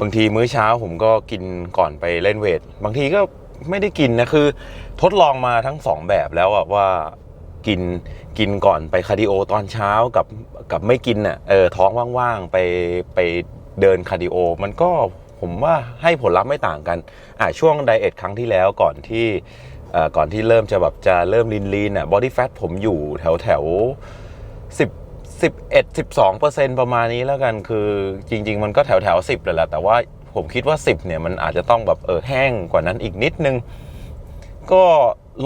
บางทีมื้อเช้าผมก็กินก่อนไปเล่นเวท บางทีก็ไม่ได้กินนะคือ ทดลองมาทั้งสองแบบแล้วอะว่ากินกินก่อนไปคาร์ดิโอตอนเช้ากับกับไม่กินอะเออท้องว่างๆไปไปเดินคาร์ดิโอ มันก็ผมว่าให้ผลลัพธ์ไม่ต่างกันอะช่วงไดเอทครั้งที่แล้วก่อนที่ก่อนที่เริ่มจะแบบจะเริ่มลีนลีนอะบอดี้แฟทผมอยู่แถวแถวสิบ สิบเอ็ดสิบสองเปอร์เซ็นประมาณนี้แล้วกันคือจริง ๆ มันก็แถวแถวสิบเลยแหละแต่ว่าผมคิดว่า 10เนี่ยมันอาจจะต้องแบบเออแห้งกว่านั้นอีกนิดนึง ก็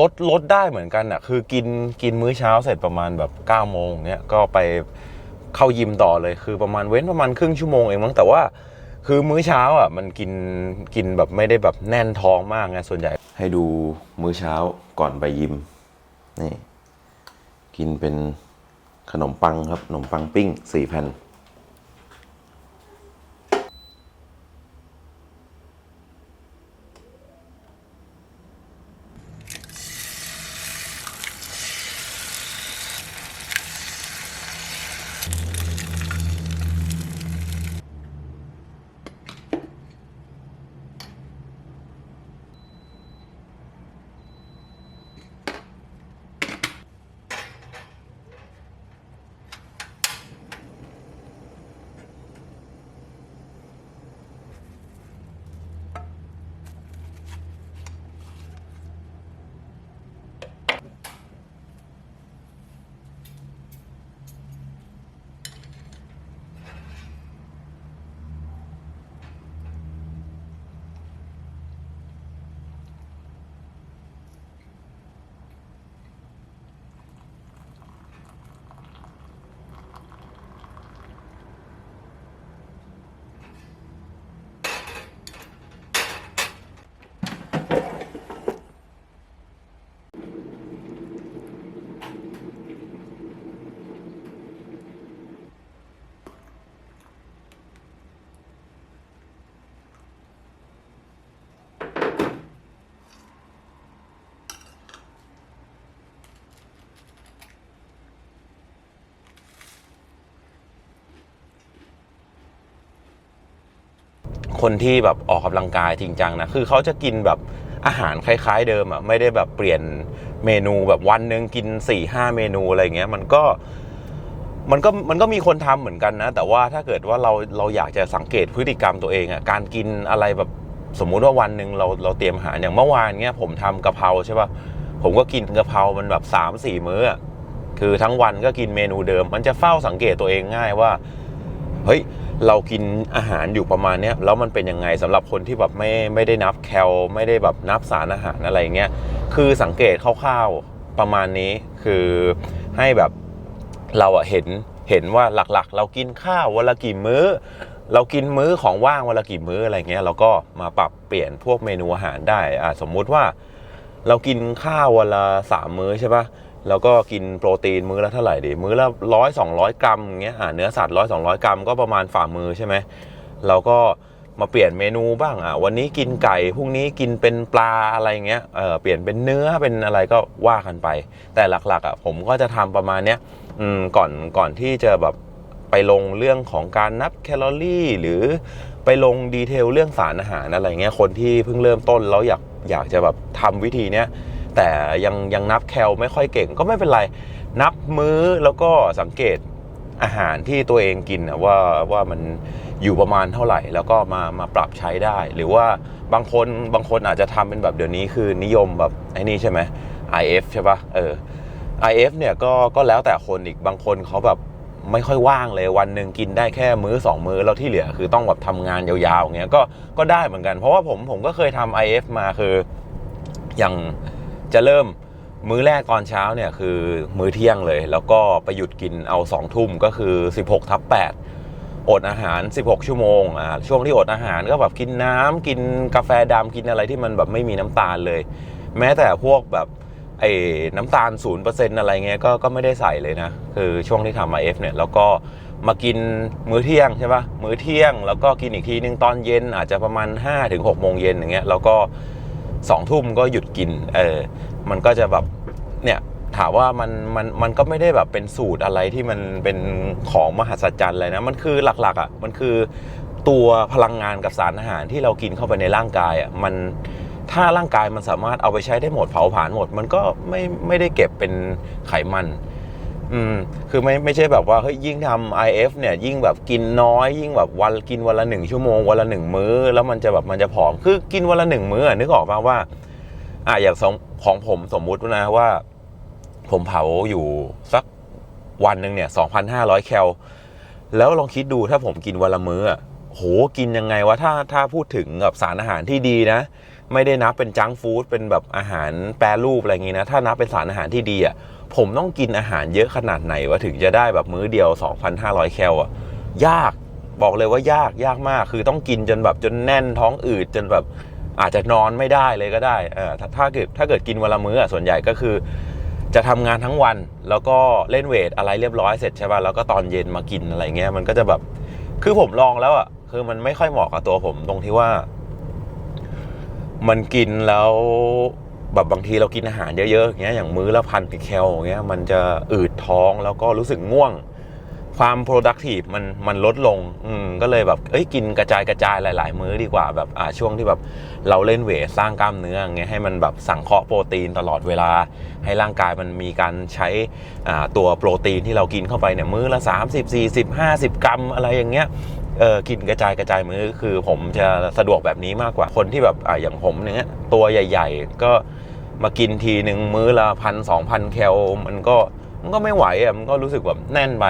ลดลดได้เหมือนกันอะคือกินกินมื้อเช้าเสร็จประมาณแบบ9ก้าโมงเนี้ยก็ไปเข้ายิมต่อเลยคือประมาณเว้นประมาณครึ่งชั่วโมงเองมั้งแต่ว่า คือมื้อเช้าอะมันกินกินแบบไม่ได้แบบแน่นท้องมากไงส่วนใหญ่ ให้ดูมื้อเช้าก่อนไปยิมนี่กินเป็น ขนมปังครับขนมปังปิ้งสี่แผ่น คนที่แบบออกกำลังกายจริงจังนะคือเขาจะกินแบบอาหารคล้าย ๆ เดิมอะไม่ได้แบบเปลี่ยนเมนูแบบวันหนึ่งกิน4ี่ห้าเมนูอะไรเงี้ยมันก็มันก็มันก็มีคนทำเหมือนกันนะ แต่ว่าถ้าเกิดว่าเราเราอยากจะสังเกตพฤติกรรมตัวเองอะการกินอะไรแบบสมมุติว่าวันหนึ่งเราเราเตรียมอาหารอย่างเมื่อวานเนี้ยผมทำกะเพราใช่ป่ะผมก็กินกะเพรามันแบบ3ามสี่มื้อคือทั้งวันก็กินเมนูเดิม มันจะเฝ้าสังเกตตัวเองง่ายว่าเฮ้ย เรากินอาหารอยู่ประมาณเนี้ยแล้วมันเป็นยังไงสำหรับคนที่แบบไม่ไม่ได้นับแคลไม่ได้แบบนับสารอาหารอะไรเงี้ยคือสังเกตคร่าวๆประมาณนี้คือให้แบบเราอะเห็นเห็นว่าหลักๆ เรากินข้าววันละกี่มื้อ เรากินมื้อของว่างวันละกี่มื้ออะไรเงี้ยเราก็มาปรับเปลี่ยนพวกเมนูอาหารได้อ่าสมมุติว่า เรากินข้าววันละสามมื้อใช่ปะ แล้วก็กินโปรตีนมื้อละเท่าไหร่ดี มื้อละร้อยสองร้อยกรัมอย่างเงี้ยอ่าเนื้อสัตว์ร้อยสองร้อยกรัมก็ประมาณฝ่ามือใช่ไหมเราก็มาเปลี่ยนเมนูบ้างอะวันนี้กินไก่พรุ่งนี้กินเป็นปลาอะไรเงี้ยเออเปลี่ยนเป็นเนื้อเป็นอะไรก็ว่ากันไป แต่หลักๆอะผมก็จะทำประมาณเนี้ยอืมก่อนก่อนที่จะแบบไปลงเรื่องของการนับแคลอรี่ หรือไปลงดีเทลเรื่องสารอาหารอะไรเงี้ยคนที่เพิ่งเริ่มต้นแล้วอยากอยากจะแบบทำวิธีเนี้ย แต่ยังยังนับแคลไม่ค่อยเก่งก็ไม่เป็นไร นับมื้อแล้วก็สังเกตอาหารที่ตัวเองกินว่าว่ามันอยู่ประมาณเท่าไหร่ แล้วก็มามาปรับใช้ได้ หรือว่าบางคนบางคนอาจจะทำเป็นแบบเดี๋ยวนี้คือนิยมแบบไอ้นี่ใช่ไหม IF ใช่ปะเออ IF เนี่ยก็ก็แล้วแต่คนอีกบางคนเขาแบบไม่ค่อยว่างเลยวันหนึ่งกินได้แค่มื้อสองมื้อแล้วที่เหลือคือต้องแบบทำงานยาวๆอย่างเงี้ยก็ก็ได้เหมือนกัน เพราะว่าผมผมก็เคยทำ IF มาคืออย่าง จะเริ่มมื้อแรกตอนเช้าเนี่ยคือมื้อเที่ยงเลย แล้วก็ไปหยุดกินเอา2องทุ่มก็คือ 16ทับ8อดอาหาร 16 ชั่วโมงอ่าช่วงที่อดอาหารก็แบบกินน้ำกินกาแฟดำกินอะไรที่มันแบบไม่มีน้ำตาลเลย แม้แต่พวกแบบไอ้น้ำตาล0%อะไรเงี้ยก็ก็ไม่ได้ใส่เลยนะ คือช่วงที่ทำมาเอฟเนี่ยแล้วก็มากินมื้อเที่ยงใช่ปะมื้อเที่ยงแล้วก็กินอีกทีนึงตอนเย็นอาจจะประมาณ 5-6ถึงโมงเย็นอย่างเงี้ยแล้วก็ สองทุ่มก็หยุดกิน เออ มันก็จะแบบเนี่ยถามว่ามันมันมันก็ไม่ได้แบบเป็นสูตรอะไรที่มันเป็นของมหัศจรรย์เลยนะ มันคือหลักๆอะ มันคือตัวพลังงานกับสารอาหารที่เรากินเข้าไปในร่างกายอะ มันถ้าร่างกายมันสามารถเอาไปใช้ได้หมดเผาผลาญหมด มันก็ไม่ไม่ได้เก็บเป็นไขมัน อืมคือไม่ไม่ใช่แบบว่าเฮ้ยยิ่งทำ IF เนี่ยยิ่งแบบกินน้อยยิ่งแบบวันกินวันละหนึ่งชั่วโมงวันละหนึ่งมื้อ แล้วมันจะแบบมันจะผอมคือกินวันละหนึ่งมื้อนึกออกมาว่า อะอย่างสมของผมสมมุตินะว่า ผมเผาอยู่สักวันหนึ่งเนี่ย2,500แคลแล้วลองคิดดูถ้าผมกินวันละมื้ออะโหกินยังไงวะถ้าถ้าพูดถึงแบบสารอาหารที่ดีนะ ไม่ได้นับเป็นจังฟู้ดเป็นแบบอาหารแปรรูปอะไรอย่างงี้นะ ถ้านับเป็นสารอาหารที่ดีอะ ผมต้องกินอาหารเยอะขนาดไหนวะถึงจะได้แบบมื้อเดียว 2,500 แคลอะยากบอกเลยว่ายากยากมากคือต้องกินจนแบบจนแน่นท้องอืดจนแบบอาจจะนอนไม่ได้เลยก็ได้เออถ้าถ้าเกิดถ้าเกิดกินวันละมื้อส่วนใหญ่ก็คือ จะทำงานทั้งวันแล้วก็เล่นเวทอะไรเรียบร้อยเสร็จใช่ป่ะแล้วก็ตอนเย็นมากินอะไรเงี้ยมันก็จะแบบคือผมลองแล้วอะคือมันไม่ค่อยเหมาะกับตัวผมตรงที่ว่า มันกินแล้ว แบบบางทีเรากินอาหารเยอะๆอย่างเงี้ยอย่างมื้อละพันแคลอย่างเงี้ยมันจะอืดท้องแล้วก็รู้สึกง่วง ความ productive มันมันลดลงอืมก็เลยแบบเอ้ยกินกระจายกระจายหลาย ๆ มื้อดีกว่าแบบอ่าช่วงที่แบบเราเล่นเวทสร้างกล้ามเนื้ออย่างเงี้ยให้มันแบบสังเคราะห์โปรตีนตลอดเวลา ให้ร่างกายมันมีการใช้อ่าตัวโปรตีนที่เรากินเข้าไปเนี่ยมื้อละ 30 40 50 กรัมอะไรอย่างเงี้ย เออกินกระจายกระจายมื้อคือผมจะสะดวกแบบนี้มากกว่าคนที่แบบอ่าอย่างผมเนี่ยตัวใหญ่ ๆ ก็มากินทีหนึ่งมื้อละพันสองพันแคลมันก็มันก็ไม่ไหวอะมันก็รู้สึกแบบแน่นไป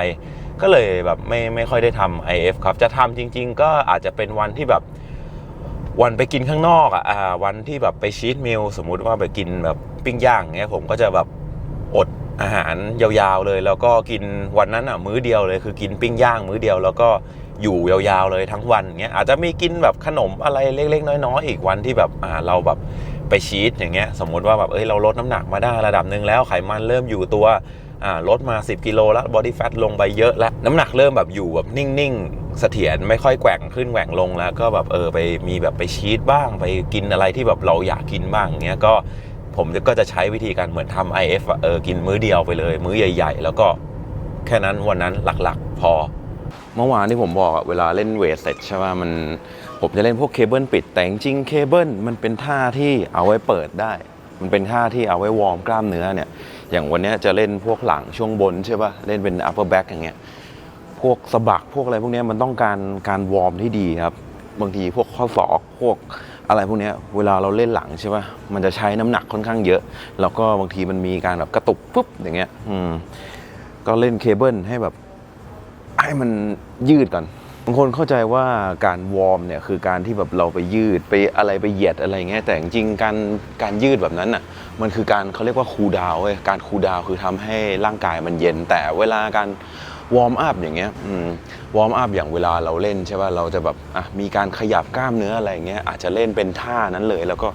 ก็เลยแบบไม่ไม่ค่อยได้ทำ IF ครับ จะทำจริง ๆ ก็อาจจะเป็นวันที่แบบวันไปกินข้างนอกอะวันที่แบบไปชีทมิลสมมุติว่าไปกินแบบปิ้งย่างเงี้ยผมก็จะแบบอดอาหารยาวๆเลย แล้วก็กินวันนั้นอะมื้อเดียวเลยคือกินปิ้งย่างมื้อเดียว แล้วก็ อยู่ยาวๆเลยทั้งวันเงี้ยอาจจะมีกินแบบขนมอะไรเล็ก ๆ น้อยๆอีกวันที่แบบอ่าเราแบบไปชีทอย่างเงี้ยสมมุติว่าแบบเอ้ยเราลดน้ำหนักมาได้ระดับหนึ่งแล้วไขมันเริ่มอยู่ตัวอ่าลดมา 10 กิโลแล้วบอดี้แฟทลงไปเยอะแล้วน้ำหนักเริ่มแบบอยู่แบบนิ่งๆเสถียรไม่ค่อยแกว่งขึ้นแกว่งลงแล้ว ก็แบบเออไปมีแบบไปชีตบ้าง ไปกินอะไรที่แบบเราอยากกินบ้างเงี้ยก็ผมก็จะใช้วิธีการเหมือนทำ IF อะเออกินมื้อเดียวไปเลย มื้อใหญ่ ๆ แล้วก็แค่นั้นวันนั้นหลักๆ พอ เมื่อวานที่ผมบอกอะเวลาเล่นเวทเสร็จใช่ป่ะมันผมจะเล่นพวกเคเบิลปิด แต่จริงเคเบิลมันเป็นท่าที่เอาไว้เปิดได้ มันเป็นท่าที่เอาไว้วอร์มกล้ามเนื้อเนี่ย อย่างวันนี้จะเล่นพวกหลังช่วงบนใช่ป่ะเล่นเป็น upper back อย่างเงี้ยพวกสะบักพวกอะไรพวกนี้มันต้องการการวอร์มที่ดีครับบางทีพวกข้อศอกพวกอะไรพวกนี้เวลาเราเล่นหลังใช่ป่ะมันจะใช้น้ำหนักค่อนข้างเยอะ แล้วก็บางทีมันมีการแบบกระตุกปุ๊บอย่างเงี้ยอืมก็เล่นเคเบิลให้แบบ ให้มันยืดก่อนบางคนเข้าใจว่าการวอร์มเนี่ยคือการที่แบบเราไปยืดไปอะไรไปเหยียดอะไรเงี้ยแต่จริงๆการการยืดแบบนั้นอะมันคือการเขาเรียกว่าคูลดาวน์การคูลดาวน์คือทำให้ร่างกายมันเย็น แต่เวลาการวอร์มอัพอย่างเงี้ยวอร์มอัพอย่างเวลาเราเล่นใช่ป่ะเราจะแบบอะมีการขยับกล้ามเนื้ออะไรเงี้ยอาจจะเล่นเป็นท่านั้นเลย แล้วก็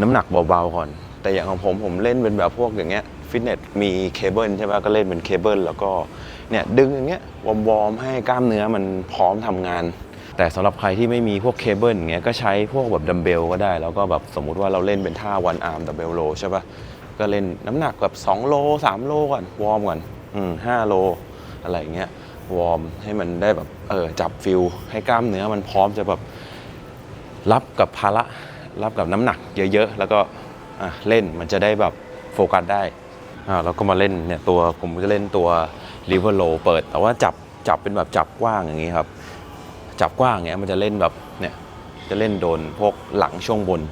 น้ำหนักเบาๆก่อน แต่อย่างของผมผมเล่นเป็นแบบพวกอย่างเงี้ยฟิตเนสมีเคเบิลใช่ป่ะก็เล่นเป็นเคเบิลแล้วก็ เนี่ยดึงอย่างเงี้ยวอร์มๆให้กล้ามเนื้อมันพร้อมทำงาน แต่สำหรับใครที่ไม่มีพวกเคเบิลอย่างเงี้ยก็ใช้พวกแบบดัมเบลก็ได้ แล้วก็แบบสมมุติว่าเราเล่นเป็นท่าวันอาร์มดัมเบลโลใช่ป่ะก็เล่นน้ำหนักแบบ2โล3โลก่อนวอร์มก่อนอืมห้าโลอะไรอย่างเงี้ยวอร์มให้มันได้แบบเออจับฟิลให้กล้ามเนื้อมันพร้อมจะแบบรับกับภาระรับกับน้ำหนักเยอะๆ แล้วก็อะเล่นมันจะได้แบบโฟกัสได้อ่าเราก็มาเล่นเนี่ยตัวผมจะเล่นตัว ลิเวอร์โลเปิด แต่ว่าจับจับเป็นแบบจับกว้างอย่างงี้ครับ จับกว้างเงี้ยมันจะเล่นแบบเนี่ยจะเล่นโดนพวกหลังช่วงบน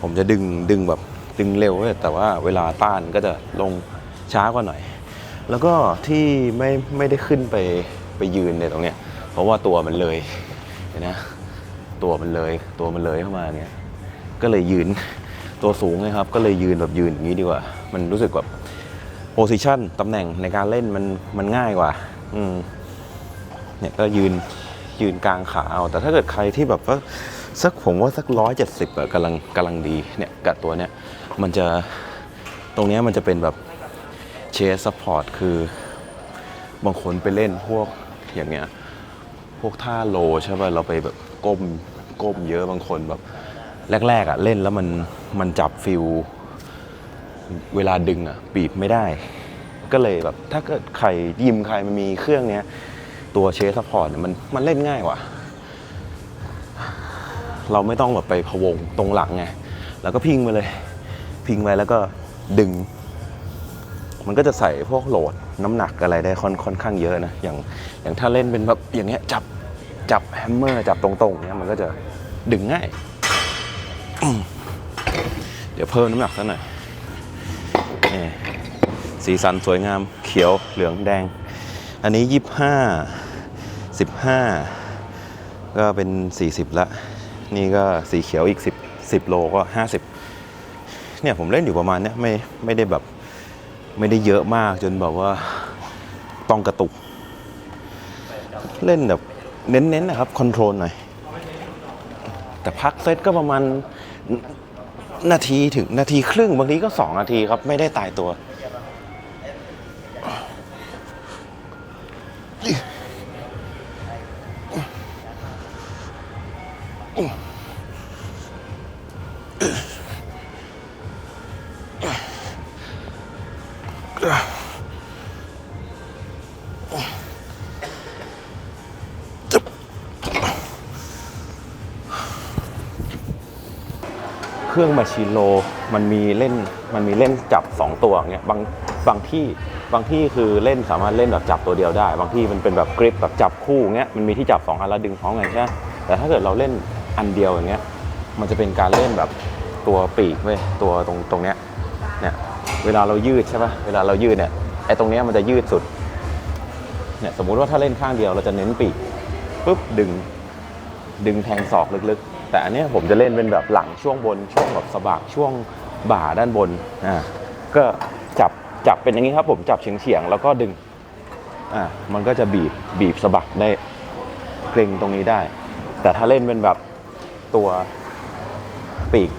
ผมจะดึงดึงแบบ ดึงเร็วเว้ยแต่ว่าเวลาต้านก็จะลงช้ากว่าหน่อย แล้วก็ที่ไม่ไม่ได้ขึ้นไปไปยืนเนี่ยตรงเนี้ย เพราะว่าตัวมันเลยเห็นนะตัวมันเลยตัวมันเลยเข้ามาเนี่ยก็เลยยืนตัวสูงนะครับ ก็เลยยืนแบบยืนอย่างนี้ดีกว่า มันรู้สึกแบบโพสิชันตำแหน่งในการเล่นมันมันง่ายกว่า อืมเนี่ยก็ยืนยืนกลางขาเอา แต่ถ้าเกิดใครที่แบบว่าสักผมว่าสักร้อยเจ็ดสิบอะกำลังกำลังดีเนี่ยกับตัวเนี้ย มันจะตรงนี้มันจะเป็นแบบเชสซัพพอร์ตคือบางคนไปเล่นพวกอย่างเงี้ยพวกท่าโลใช่ป่ะเราไปแบบก้มก้มเยอะบางคนแบบแรกๆอะเล่นแล้วมันมันจับฟิลเวลาดึงอะบีบไม่ได้ ก็เลยแบบถ้าเกิดใครยิมใครมันมีเครื่องเนี้ยตัวเชสซัพพอร์ตเนี่ยมันมันเล่นง่ายกว่า เราไม่ต้องแบบไปพวงตรงหลังไงแล้วก็พิงไปเลย พิงไปแล้วก็ดึง มันก็จะใส่พวกโหลดน้ำหนักอะไรได้ค่อนค่อนข้างเยอะนะ อย่างอย่างถ้าเล่นเป็นแบบอย่างเงี้ยจับจับแฮมเมอร์จับตรงๆเนี้ยมันก็จะดึงง่าย เดี๋ยวเพิ่มน้ำหนักสักหน่อยนี่สีสันสวยงามเขียวเหลืองแดง อันนี้ยี่ห้าสิบห้าก็เป็น 40ละนี่ก็สีเขียวอีก 10 10 โลก็ 50 เนี่ยผมเล่นอยู่ประมาณเนี้ยไม่ไม่ได้แบบไม่ได้เยอะมากจนแบบว่าต้องกระตุก เล่นแบบเน้นๆนะครับคอนโทรลหน่อย แต่พักเซตก็ประมาณนนาทีถึงนาทีครึ่งบางทีก็ 2 นาทีครับ ไม่ได้ตายตัว เครื่องมาชิโลมันมีเล่นมันมีเล่นจับ 2 ตัวอย่างเงี้ยบางบางที่บางที่คือเล่นสามารถเล่นแบบจับตัวเดียวได้ บางที่มันเป็นแบบกริปแบบจับคู่เงี้ยมันมีที่จับ2อันแล้วดึงท้องไงใช่ไหมแต่ถ้าเกิดเราเล่นอันเดียวอย่างเงี้ยมันจะเป็นการเล่นแบบตัวปีกเว้ยตัวตรงตรงเนี้ยเนี่ยเวลาเรายืดใช่ป่ะเวลาเรายืดเนี่ยไอ้ตรงเนี้ยมันจะยืดสุดเนี่ยสมมุติว่าถ้าเล่นข้างเดียวเราจะเน้นปีกปุ๊บดึงดึงแทงศอกลึกๆ แต่อันนี้ผมจะเล่นเป็นแบบหลังช่วงบนช่วงแบบสะบักช่วงบ่าด้านบนอ่าก็จับจับเป็นอย่างนี้ครับผมจับเฉียงเฉียงแล้วก็ดึงอ่ามันก็จะบีบบีบสะบักได้เกร็งตรงนี้ได้ แต่ถ้าเล่นเป็นแบบตัวปีก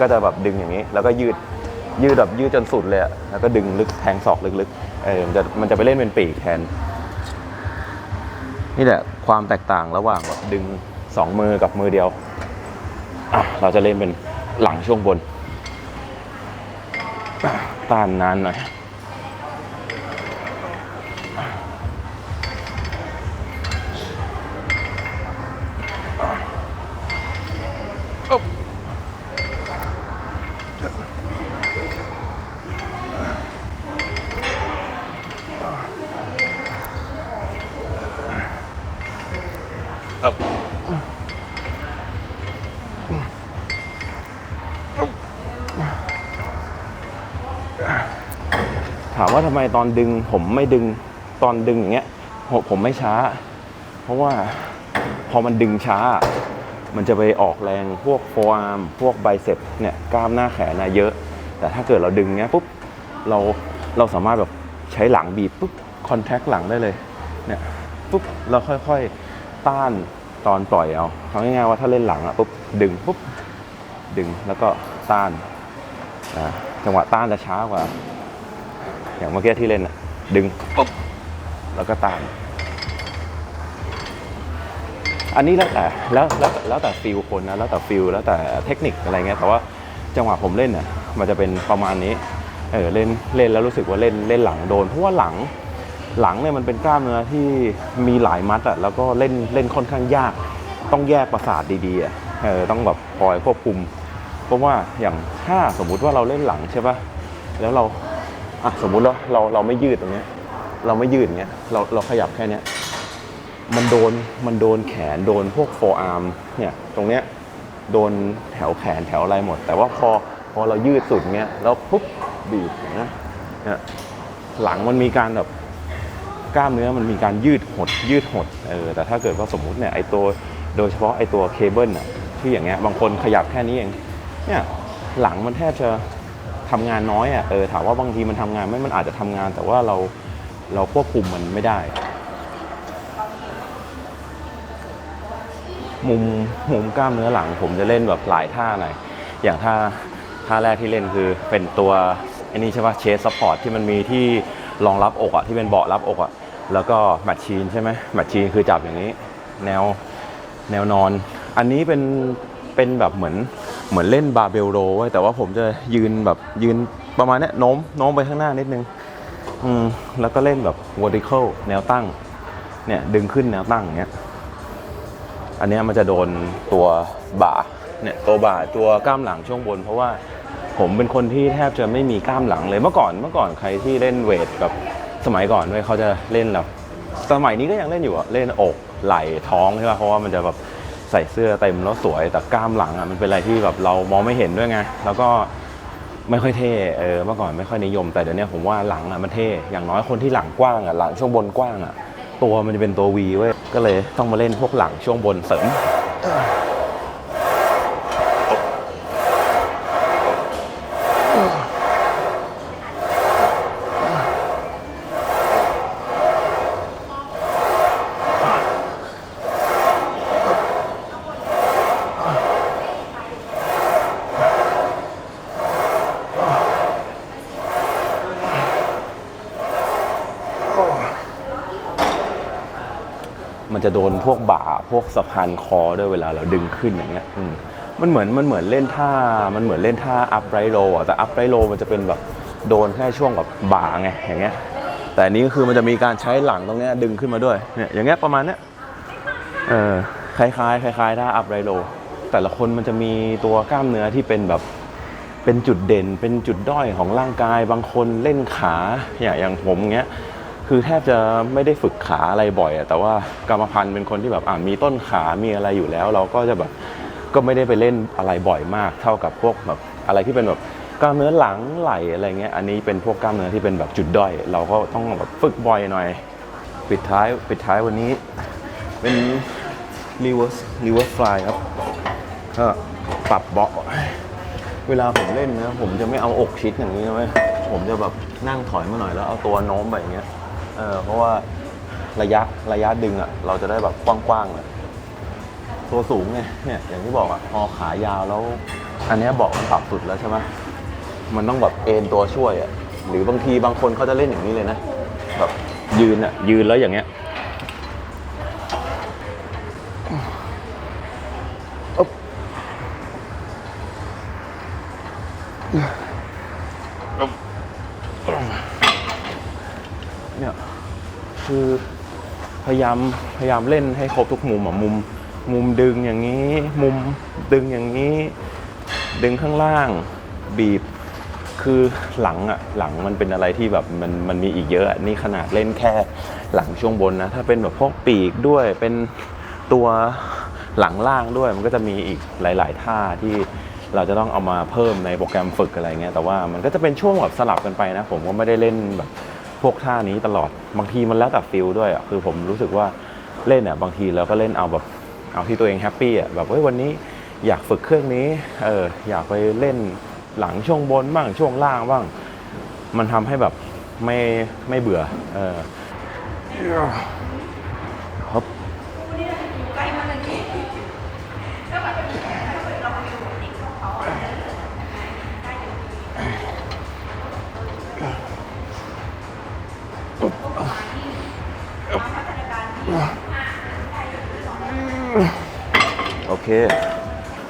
ก็จะแบบดึงอย่างนี้ แล้วก็ยืดยืดแบบยืดจนสุดเลยแล้วก็ดึงลึกแทงศอกลึกๆเออมันจะมันจะไปเล่นเป็นปีกแทน นี่แหละความแตกต่างระหว่างแบบดึงสองมือกับมือเดียว เราจะเล่นเป็นหลังช่วงบน ต้านนานหน่อย ถามว่าทำไมตอนดึงผมไม่ดึงตอนดึงอย่างเงี้ยผมไม่ช้า เพราะว่าพอมันดึงช้า มันจะไปออกแรงพวกโฟอาร์มพวกไบเซ็ปเนี่ยกล้ามหน้าแขนนะเยอะ แต่ถ้าเกิดเราดึงเงี้ยปุ๊บเราเราสามารถแบบใช้หลังบีบปุ๊บคอนแทคหลังได้เลยเนี่ยปุ๊บเราค่อยๆต้านตอนปล่อยเอาทำง่ายๆว่าถ้าเล่นหลังอะปุ๊บดึงปุ๊บดึงแล้วก็ต้านอ่า จังหวะต้านจะช้ากว่า อย่างเมื่อกี้ที่เล่นอะดึงปุ๊บแล้วก็ตาม อันนี้แล้วแต่แล้วแล้วแล้วแต่ฟิลคนนะแล้วแต่ฟิลแล้วแต่เทคนิคอะไรเงี้ยแต่ว่าจังหวะผมเล่นเนี่ยมันจะเป็นประมาณนี้เออเล่นเล่นแล้วรู้สึกว่าเล่นเล่นหลังโดน เพราะว่าหลังหลังเนี่ยมันเป็นกล้ามเนื้อที่มีหลายมัดอะแล้วก็เล่นเล่นค่อนข้างยาก ต้องแยกประสาทดีๆอะเออต้องแบบคอยควบคุม เพราะว่าอย่างถ้าสมมุติว่าเราเล่นหลังใช่ปะแล้วเราอะสมมุติเราเราเราไม่ยืดตรงเนี้ย เราไม่ยืดเงี้ยเราเราขยับแค่เนี้ยมันโดนมันโดนแขนโดนพวกโฟอาร์มเนี่ยตรงเนี้ยโดนแถวแขนแถวอะไรหมด แต่ว่าพอพอเรายืดสุดเงี้ยแล้วปุ๊บบีบอย่างเงี้ยเนี่ยหลังมันมีการแบบกล้ามเนื้อมันมีการยืดหดยืดหดเออแต่ถ้าเกิดว่าสมมุติเนี่ยไอตัวโดยเฉพาะไอตัวเคเบิลอะที่อย่างเงี้ยบางคนขยับแค่นี้เอง เนี่ยหลังมันแทบจะทำงานน้อยอะเออถามว่าบางทีมันทำงานไหม่มันอาจจะทำงาน แต่ว่าเราเราควบคุมมันไม่ได้ มุมมุมกล้ามเนื้อหลัง ผมจะเล่นแบบหลายท่าหน่อยอย่างท่าท่าแรกที่เล่นคือเป็นตัวอันนี้ใช่ป่ะเชสซัพพอร์ตที่มันมีที่รองรับอกอะที่เป็นเบาะรับอกอะแล้วก็แมชชีนใช่ไหมแมชชีนคือจับอย่างนี้ แนวแนวนอน อันนี้เป็นเป็นแบบเหมือน เหมือนเล่นบาร์เบลโรไว้แต่ว่าผมจะยืนแบบยืนประมาณนี้โน้มโน้มไปข้างหน้านิดนึงอืมแล้วก็เล่นแบบ vertical แนวตั้ง เนี่ยดึงขึ้นแนวตั้งเงี้ยอันนี้มันจะโดนตัวบ่าเนี่ยตัวบ่าตัวกล้ามหลังช่วงบน เพราะว่าผมเป็นคนที่แทบจะไม่มีกล้ามหลังเลยเมื่อก่อนเมื่อก่อนใครที่เล่นเวทแบบสมัยก่อนเว้ยเขาจะเล่นแบบสมัยนี้ก็ยังเล่นอยู่อะเล่นอกไหล่ท้องใช่ป่ะเพราะว่ามันจะแบบ ใส่เสื้อเต็มแล้วสวยแต่กล้ามหลังอะมันเป็นอะไรที่แบบเรามองไม่เห็นด้วยไงแล้วก็ไม่ค่อยเท่เออเมื่อก่อนไม่ค่อยนิยม แต่เดี๋ยวนี้ผมว่าหลังอะมันเท่อย่างน้อยคนที่หลังกว้างอะหลังช่วงบนกว้างอะตัวมันจะเป็นตัววีเว้ยก็เลยต้องมาเล่นพวกหลังช่วงบนเสริม มันจะโดนพวกบ่าพวกสะพานคอด้วยเวลาเราดึงขึ้นอย่างเงี้ยมันเหมือนมันเหมือนเล่นท่า มันเหมือนเล่นท่าอัพไรโลอะแต่อัพไรโลมันจะเป็นแบบโดนแค่ช่วงแบบบ่าไงอย่างเงี้ย แต่นี้ก็คือมันจะมีการใช้หลังตรงเนี้ยดึงขึ้นมาด้วยเนี่ยอย่างเงี้ยประมาณเนี้ยเออคล้ายๆคล้ายๆท่าอัพไรโลแต่ละคนมันจะมีตัวกล้ามเนื้อที่เป็นแบบเป็นจุดเด่น เป็นจุดด้อยของร่างกายบางคนเล่นขาอย่างอย่างผมเงี้ย คือแทบจะไม่ได้ฝึกขาอะไรบ่อยอะแต่ว่ากรรมพันธุ์เป็นคนที่แบบอ่ามีต้นขามีอะไรอยู่แล้ว เราก็จะแบบก็ไม่ได้ไปเล่นอะไรบ่อยมาก เท่ากับพวกแบบอะไรที่เป็นแบบกล้ามเนื้อหลังไหลอะไรเงี้ยอันนี้เป็นพวกกล้ามเนื้อที่เป็นแบบจุดด้อย เราก็ต้องแบบฝึกบ่อยหน่อย ปิดท้ายปิดท้ายวันนี้เป็น reverse reverse fly ครับก็ปรับเบาะเวลาผมเล่นนะผมจะไม่เอาอกชิดอย่างนี้นะเว้ยผมจะแบบนั่งถอยมาหน่อยแล้วเอาตัวโน้มไปอย่างเงี้ย เออเพราะว่าระยะระยะดึงอะ เราจะได้แบบกว้างๆเลยตัวสูงไงเนี่ยอย่างที่บอกอะพอขายาวแล้ว อันเนี้ยเบอกมันปรับสุดแล้วใช่ไหมมันต้องแบบเอ็นตัวช่วยอะหรือบางทีบางคนเขาจะเล่นอย่างนี้เลยนะแบบยืนอะยืนแล้วอย่างเงี้ยอ๊บ เนี่ย คือพยายามพยายามเล่นให้ครบทุกมุมอะมุม มุมดึงอย่างนี้ มุมดึงอย่างนี้ ดึงข้างล่างบีบ คือหลังอะหลังมันเป็นอะไรที่แบบมันมันมีอีกเยอะนี่ขนาดเล่นแค่หลังช่วงบนนะ ถ้าเป็นแบบพวกปีกด้วยเป็นตัวหลังล่างด้วยมันก็จะมีอีกหลาย ๆ ท่าที่เราจะต้องเอามาเพิ่มในโปรแกรมฝึกอะไรเงี้ยแต่ว่ามันก็จะเป็นช่วงแบบสลับกันไปนะ ผมก็ไม่ได้เล่นแบบ พวกท่านี้ตลอดบางทีมันแล้วแต่ฟิลด้วยอะคือผมรู้สึกว่าเล่นอะบางทีเราก็เล่นเอาแบบเอาที่ตัวเองแฮปปี้อะแบบเฮ้ยวันนี้อยากฝึกเครื่องนี้เอออยากไปเล่นหลังช่วงบนบ้างช่วงล่างบ้าง มันทำให้แบบไม่ไม่เบื่อเออ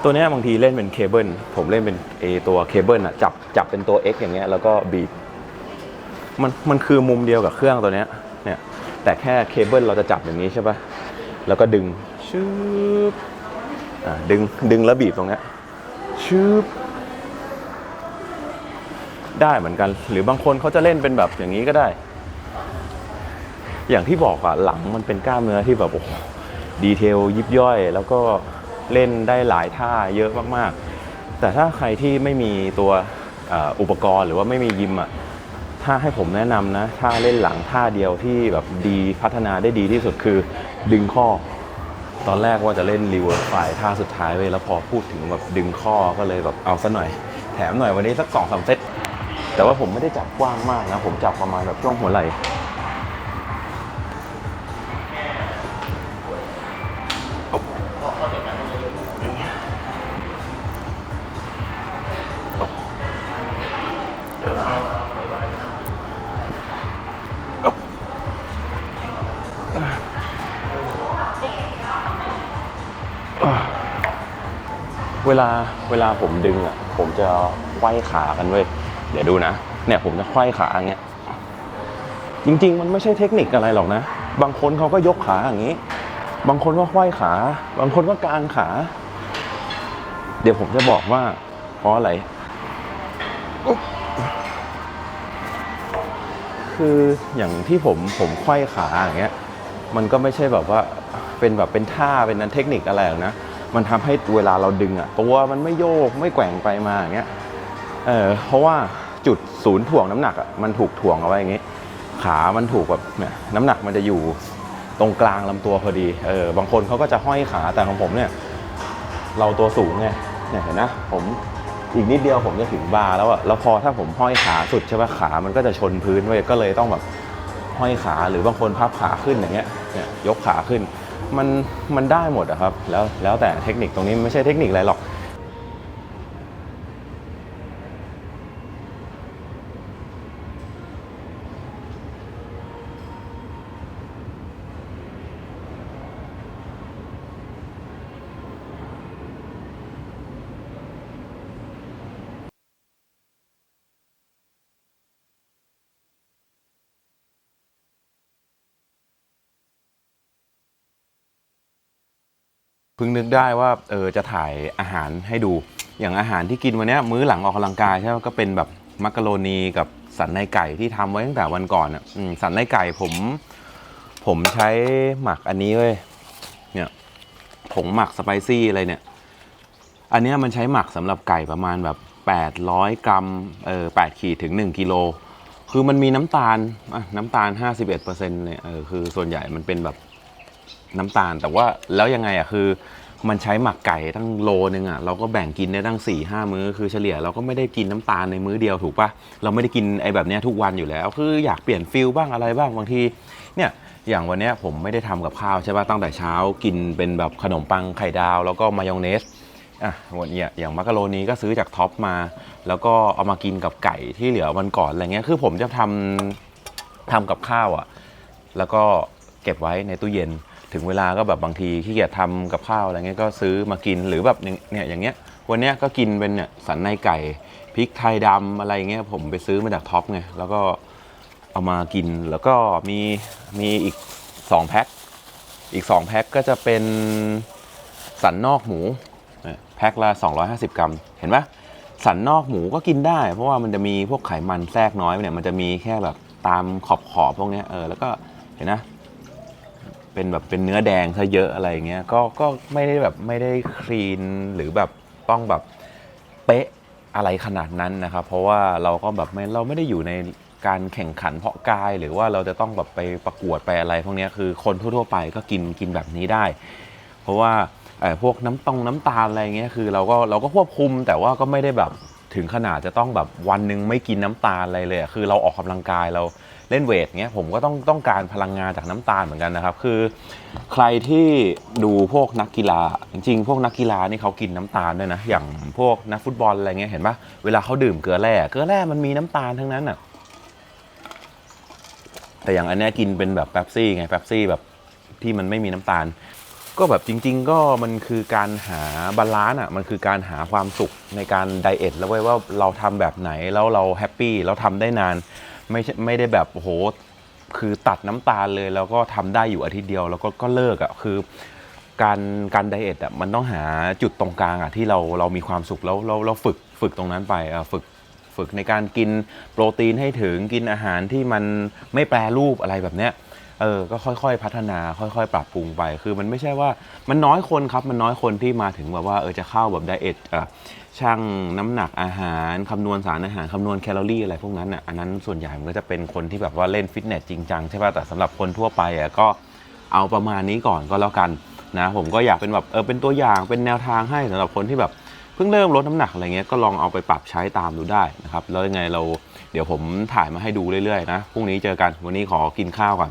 ตัวนี้บางทีเล่นเป็นเคเบิลผมเล่นเป็นเอตัวเคเบิลอะจับจับเป็นตัว X อย่างเงี้ยแล้วก็บีบมันมันคือมุมเดียวกับเครื่องตัวเนี้ยเนี่ยแต่แค่เคเบิลเราจะจับอย่างนี้ใช่ปะแล้วก็ดึงชืบอ่าดึงดึงแล้วบีบตรงเนี้ยชืบได้เหมือนกัน หรือบางคนเขาจะเล่นเป็นแบบอย่างนี้ก็ได้ อย่างที่บอกอะหลังมันเป็นกล้ามเนื้อที่แบบโอ้โหดีเทลยิบย่อยแล้วก็ เล่นได้หลายท่าเยอะมากๆ แต่ถ้าใครที่ไม่มีตัวอุปกรณ์หรือว่าไม่มียิมอะถ้าให้ผมแนะนำนะท่าเล่นหลังท่าเดียวที่แบบดีพัฒนาได้ดีที่สุดคือดึงข้อ ตอนแรกว่าจะเล่นรีเวิร์สไฟท่าสุดท้ายเว้ยแล้วพอพูดถึงแบบดึงข้อก็เลยแบบเอาซะหน่อย แถมหน่อยวันนี้สักสองสามเซตแต่ว่าผมไม่ได้จับกว้างมากนะ ผมจับประมาณแบบช่วงหัวไหล่ เวลาผมดึงอะ ผมจะไขว้ขากันเว้ย เดี๋ยวดูนะ เนี่ยผมจะไขว้ขาอย่างเงี้ย จริง ๆ มันไม่ใช่เทคนิคอะไรหรอกนะ บางคนเขาก็ยกขาอย่างนี้ บางคนก็ไขว้ขา บางคนก็กางขา เดี๋ยวผมจะบอกว่าเพราะอะไรคืออย่างที่ผมผมไขว้ขาอย่างเงี้ย มันก็ไม่ใช่แบบว่าเป็นแบบเป็นท่าเป็นนั้นเทคนิคอะไรหรอกนะ มันทำให้เวลาเราดึงอะตัวมันไม่โยกไม่แกว่งไปมาอย่างเงี้ยเออเพราะว่าจุดศูนย์ถ่วงน้ำหนักอะมันถูกถ่วงเอาไว้อย่างงี้ ขามันถูกแบบเนี่ยน้ำหนักมันจะอยู่ตรงกลางลำตัวพอดีเออบางคนเขาก็จะห้อยขาแต่ของผมเนี่ย เราตัวสูงไงเนี่ยเห็นนะผมอีกนิดเดียวผมจะถึงบาร์แล้วอะแล้วพอถ้าผมห้อยขาสุดใช่ปะขา มันก็จะชนพื้นไว้ก็เลยต้องแบบห้อยขาหรือบางคนพับขาขึ้นอย่างเงี้ยเนี่ยยกขาขึ้น มันมันได้หมดอะครับแล้วแล้วแต่เทคนิคตรงนี้ไม่ใช่เทคนิคอะไรหรอก พิ่งนึกได้ว่าเออจะถ่ายอาหารให้ดู อย่างอาหารที่กินวันนี้มื้อหลังออกกำลังกายใช่ไหมก็เป็นแบบมักกะโรนีกับสันในไก่ที่ทำไว้ตั้งแต่วันก่อนอะสันในไก่ผม ผมใช้หมักอันนี้เว้ยเนี่ยผงหมักสไปซี่อะไรเนี่ย อันนี้มันใช้หมักสำหรับไก่ประมาณแบบ 800 กรัมเออ8ขีดถึง 1กิโลคือมันมีน้ำตาลอะน้ำตาล 51%เนี่ยเออคือส่วนใหญ่มันเป็นแบบ น้ำตาล แต่ว่าแล้วยังไงอะคือ มันใช้หมักไก่ตั้งโลนึงอะเราก็แบ่งกินได้ตั้ง4ี่ห้ามื้อคือเฉลี่ยเราก็ไม่ได้กินน้ำตาลในมื้อเดียวถูกปะเราไม่ได้กินไอ้แบบเนี้ยทุกวันอยู่แล้ว คืออยากเปลี่ยนฟิลบ้างอะไรบ้างบางทีเนี่ยอย่างวันเนี้ยผมไม่ได้ทำกับข้าวใช่ปะตั้งแต่เช้ากินเป็นแบบขนมปังไข่ดาว แล้วก็มายองเนส อะวันเนี้ยอย่างมักกะโรนีก็ซื้อจากท็อปมา แล้วก็เอามากินกับไก่ที่เหลือวันก่อนอะไรเงี้ยคือผมจะทำทำกับข้าวอะ แล้วก็เก็บไว้ในตู้เย็น ถึงเวลาก็แบบบางทีขี้เกียจทำกับข้าวอะไรเงี้ยก็ซื้อมากินหรือแบบเนี่ยอย่างเงี้ยวันเนี้ยก็กินเป็นเนี่ยสันในไก่พริกไทยดำอะไรเงี้ยผมไปซื้อมาจากท็อปไงแล้วก็เอามากินแล้วก็มีมีอีก2แพ็คอีก2แพ็คก็จะเป็นสันนอกหมูแพ็คละ 250 กรัม เห็นปะสันนอกหมูก็กินได้ เพราะว่ามันจะมีพวกไขมันแทรกน้อยเนี่ยมันจะมีแค่แบบตามขอบขอบๆพวกนี้เออแล้วก็เห็นนะ เป็นแบบเป็นเนื้อแดงซะเยอะอะไรเงี้ยก็ก็ไม่ได้แบบไม่ได้คลีนหรือแบบต้องแบบเป๊ะอะไรขนาดนั้นนะครับ เพราะว่าเราก็แบบไม่เราไม่ได้อยู่ในการแข่งขันเพาะกาย หรือว่าเราจะต้องแบบไปประกวดไปอะไร พวกนี้คือคนทั่วๆไปก็กินกินแบบนี้ได้ เพราะว่าเอ่อพวกน้ำตองน้ำตาลอะไรเงี้ยคือเราก็เราก็ควบคุมแต่ว่าก็ไม่ได้แบบถึงขนาดจะต้องแบบวันหนึ่งไม่กินน้ำตาลอะไรเลยคือเราออกกำลังกายเรา เล่นเวทเงี้ยผมก็ต้องต้องการพลังงานจากน้ำตาลเหมือนกันนะครับ คือ ใครที่ดูพวกนักกีฬาจริงๆ พวกนักกีฬานี่เขากินน้ำตาลด้วยนะอย่างพวกนักฟุตบอลอะไรเงี้ยเห็นปะเวลาเขาดื่มเกลือแร่เกลือแร่มันมีน้ำตาลทั้งนั้นอะแต่อย่างอันนี้กินเป็นแบบแป๊บซี่ไงแป๊บซี่แบบที่มันไม่มีน้ำตาล ก็แบบจริง ๆ ก็มันคือการหาบาลานซ์อะมันคือการหาความสุขในการไดเอทแล้วเว้ยว่าเราทำแบบไหนแล้วเราแฮปปี้เราทำได้นาน ไม่ใช่ไม่ได้แบบโอ้โหคือตัดน้ำตาลเลย แล้วก็ทำได้อยู่อาทิตย์เดียว แล้วก็ก็เลิกอะคือ การการไดเอทอะมันต้องหาจุดตรงกลางอะที่เราเรามีความสุขแล้วเราเราฝึกฝึกตรงนั้นไปอะฝึกฝึกในการกินโปรตีนให้ถึงกินอาหารที่มันไม่แปรรูปอะไรแบบเนี้ย เออก็ค่อยๆ พัฒนาค่อยๆ ปรับปรุงไป คือมันไม่ใช่ว่ามันน้อยคนครับ มันน้อยคนที่มาถึงแบบว่าเออจะเข้าแบบไดเอทอะช่างน้ำหนักอาหารคำนวณสารอาหารคำนวณแคลอรี่อะไรพวกนั้นอะอันนั้นส่วนใหญ่มันก็จะเป็นคนที่แบบว่าเล่นฟิตเนสจริงจังใช่ป่ะแต่สำหรับคนทั่วไปอะก็เอาประมาณนี้ก่อนก็แล้วกันนะผมก็อยากเป็นแบบเออเป็นตัวอย่างเป็นแนวทางให้สำหรับคนที่แบบ เพิ่งเริ่มลดน้ำหนักอะไรเงี้ยก็ลองเอาไปปรับใช้ตามดูได้นะครับ แล้วยังไงเราเดี๋ยวผมถ่ายมาให้ดูเรื่อยๆนะพรุ่งนี้เจอกันวันนี้ขอกินข้าวก่อน